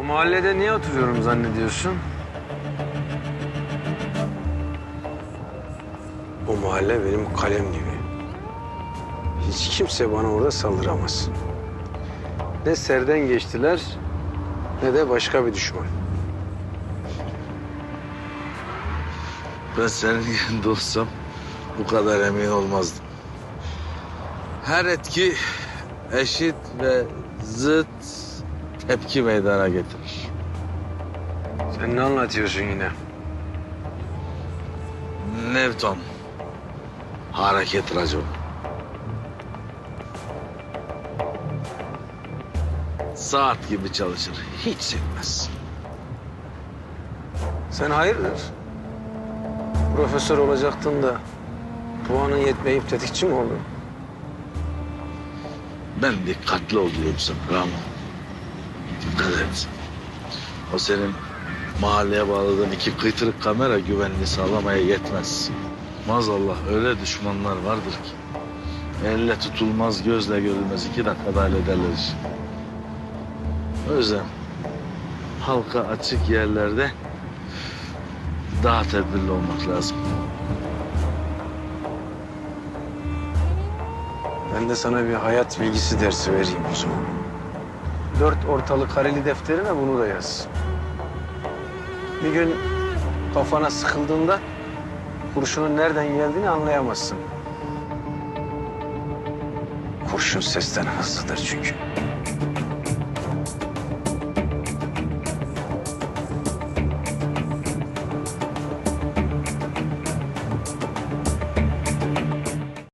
O mahallede niye oturuyorum zannediyorsun? O mahalle benim kalem gibi. Hiç kimse bana orada saldıramaz. Ne serden geçtiler ne de başka bir düşman. Ben senin yerinde olsam bu kadar emin olmazdım. Her etki eşit ve zıt tepki meydana getirir. Sen ne anlatıyorsun yine? Newton. Hareket raconu. Saat gibi çalışır. Hiç sekmez. Sen hayırdır? Profesör olacaktın da puanın yetmeyip tetikçi mi oldun? Ben dikkatli ol diyorum sana Ramo. Dikkat et. O senin mahalleye bağladığın iki kıytırık kamera güvenliği sağlamaya yetmez. Maazallah öyle düşmanlar vardır ki. Elle tutulmaz, gözle görülmez iki dakikada hallederler işi. O yüzden halka açık yerlerde daha tedbirli olmak lazım. Ben de sana bir hayat bilgisi dersi vereyim o zaman. Dört ortalık kareli defterine bunu da yaz. Bir gün kafana sıkıldığında kurşunun nereden geldiğini anlayamazsın. Kurşun sesten hızlıdır çünkü.